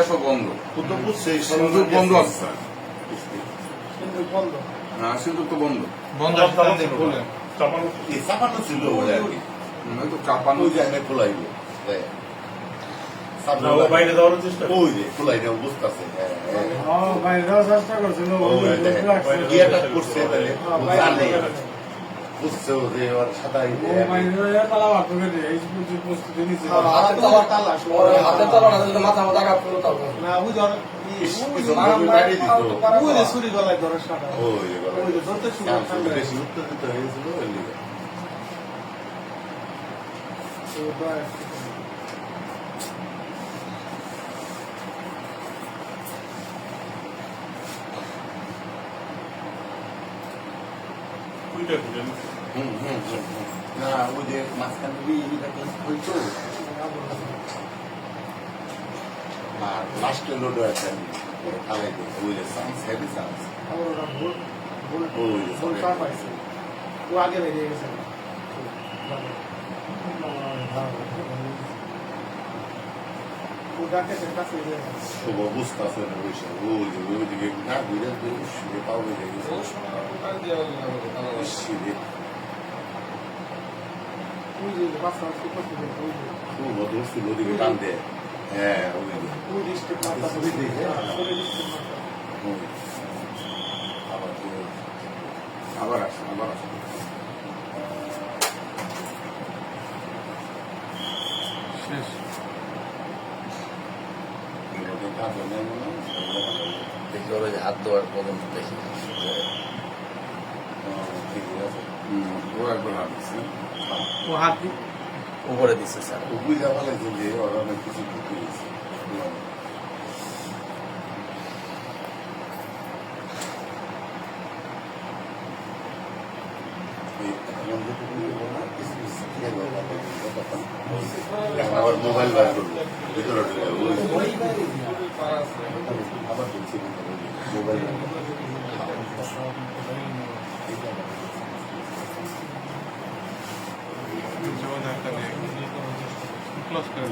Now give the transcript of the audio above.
গ্যাসও বন্ধ? সেই বন্ধ আছে স্যার। বন্ধ। হ্যাঁ তো বন্ধ। বন্ধ চাপানো ছিল বলে। আর কি চাপানো। ওই যে আমি খোলাইব বাইরে যাওয়ার চেষ্টা ওই যে খোলাই বাইরে যাওয়ার চেষ্টা করছে। বুঝছে ও যে ওর সাদা প্রস্তুতি নিচ্ছে হাতে তালা হাতে তালা না দিলে মাথা মাথা কাপ করে তাও না ওই ধর পিছন কাটিয়ে দিত ওই যে ছুরি গলায় ধরে সাদা ওই যে ওই যে ধরতে শুরু চান্স বেশি উত্তেজিত হয়েছিল ওই লিগে। দুইটা ঘুরে হুম হুম। না ওই যে মাঝখান দিয়ে ইটাকে হইতো আর লাস্টে লোড আছে খালাই দিই ওই যে চান্স হেভি পাইছে ও আগে বেরিয়ে গেছে শুভ বুঝতে আছে না ওই সব ওই যে ওই দিকে না ঘুরে ঘুরে শুয়ে পাও হয়ে গেছে শিরে ওই যে বাসা আছে কত ওই যে খুব মধুর ছিল ওদিকে টান দেয় হ্যাঁ ওই। আবার আবার আসে আবার আসে শেষ দেখি ওর হাত দেওয়ার পর্যন্ত দেখি ও হাত উপরে দিচ্ছে স্যার যে ওরা অনেক কিছু ঢুকে গেছে আবার মোবাইল বার করল ভিতরে আবার ঢুকছে মোবাইল ক্লোজ করে